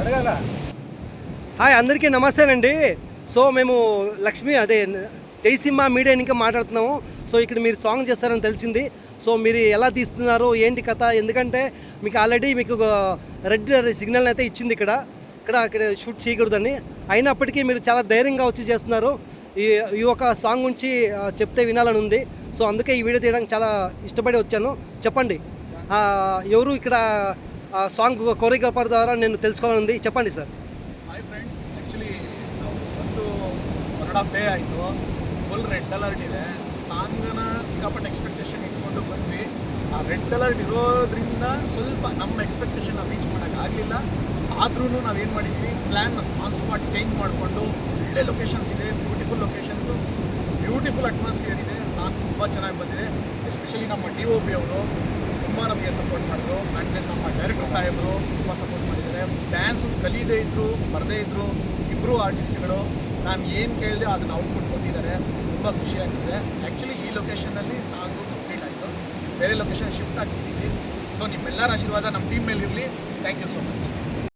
అడగాల? హాయ్ అందరికీ నమస్తేనండి. సో మేము లక్ష్మి అదే జయసింహ మీడియా ఇంకా మాట్లాడుతున్నాము. సో ఇక్కడ మీరు సాంగ్ చేస్తారని తెలిసింది. సో మీరు ఎలా తీస్తున్నారు ఏంటి కథ? ఎందుకంటే మీకు ఆల్రెడీ మీకు రెడ్ సిగ్నల్ అయితే ఇచ్చింది ఇక్కడ. ఇక్కడ ఇక్కడ షూట్ చేయకూడదని. అయినప్పటికీ మీరు చాలా ధైర్యంగా వచ్చి చేస్తున్నారు. ఈ ఈ ఒక సాంగ్ గురించి చెప్తే వినాలని ఉంది. సో అందుకే ఈ వీడియో తీయడానికి చాలా ఇష్టపడి వచ్చాను. చెప్పండి. ఎవరు ఇక్కడ సాంగ్ కొరియోగ్రాఫర్ ద్వారా నేను తెలుసుకోవాలని ఉంది చెప్పండి సార్ ಹಾಯ್ ಫ್ರೆಂಡ್ಸ್ ಆ್ಯಕ್ಚುಲಿ ಒಂದು ಒನ್ ಆಫ್ ಡೇ ಆಯಿತು ಫುಲ್ ರೆಡ್ ಅಲರ್ಟ್ ಇದೆ ಸಾಂಗನ ಸಿಕ್ಕಾಪಟ್ಟೆ ಎಕ್ಸ್ಪೆಕ್ಟೇಷನ್ ಇಟ್ಕೊಂಡು ಬಂದ್ವಿ ಆ ರೆಡ್ ಅಲರ್ಟ್ ಇರೋದ್ರಿಂದ ಸ್ವಲ್ಪ ನಮ್ಮ ಎಕ್ಸ್ಪೆಕ್ಟೇಷನ್ ರೀಚ್ ಮಾಡೋಕ್ಕಾಗಲಿಲ್ಲ ಆದ್ರೂ ನಾವೇನು ಮಾಡಿದ್ವಿ ಪ್ಲ್ಯಾನ್ ಆನ್ ಸ್ಪಾಟ್ ಚೇಂಜ್ ಮಾಡಿಕೊಂಡು ಒಳ್ಳೆ ಲೊಕೇಶನ್ಸ್ ಇದೆ ಬ್ಯೂಟಿಫುಲ್ ಲೊಕೇಶನ್ಸು ಬ್ಯೂಟಿಫುಲ್ ಅಟ್ಮಾಸ್ಫಿಯರ್ ಇದೆ ಸಾಂಗ್ ತುಂಬ ಚೆನ್ನಾಗಿ ಬಂದಿದೆ ಎಸ್ಪೆಷಲಿ ನಮ್ಮ ಡಿ ಒ ಪಿ ಅವರು ತುಂಬ ನಮಗೆ ಸಪೋರ್ಟ್ ಮಾಡಿದ್ರು ಆ್ಯಂಡ್ ದೆನ್ ನಮ್ಮ ಡೈರೆಕ್ಟರ್ ಸಾಹೇಬರು ತುಂಬ ಸಪೋರ್ಟ್ ಮಾಡಿದ್ದಾರೆ. ಡ್ಯಾನ್ಸು ಕಲೀದೇ ಇದ್ದರು ಬರದೇ ಇದ್ದರು ಇಬ್ಬರು ಆರ್ಟಿಸ್ಟ್ಗಳು ನಾನು ಏನು ಕೇಳಿದೆ ಅದನ್ನು ಔಟ್ಪುಟ್ ಕೊಟ್ಟಿದ್ದಾರೆ. ತುಂಬ ಖುಷಿಯಾಗ್ತಿದೆ ಆ್ಯಕ್ಚುಲಿ ಈ ಲೊಕೇಶನಲ್ಲಿ ಸಾಂಗು ಕಂಪ್ಲೀಟ್ ಆಯಿತು. ಬೇರೆ ಲೊಕೇಶನ್ ಶಿಫ್ಟ್ ಆಗ್ತಿದ್ದೀವಿ ಸೊ ನಿಮ್ಮೆಲ್ಲರ ಆಶೀರ್ವಾದ ನಮ್ಮ ಟೀಮ್ ಮೇಲೆ ಇರಲಿ. Thank you so much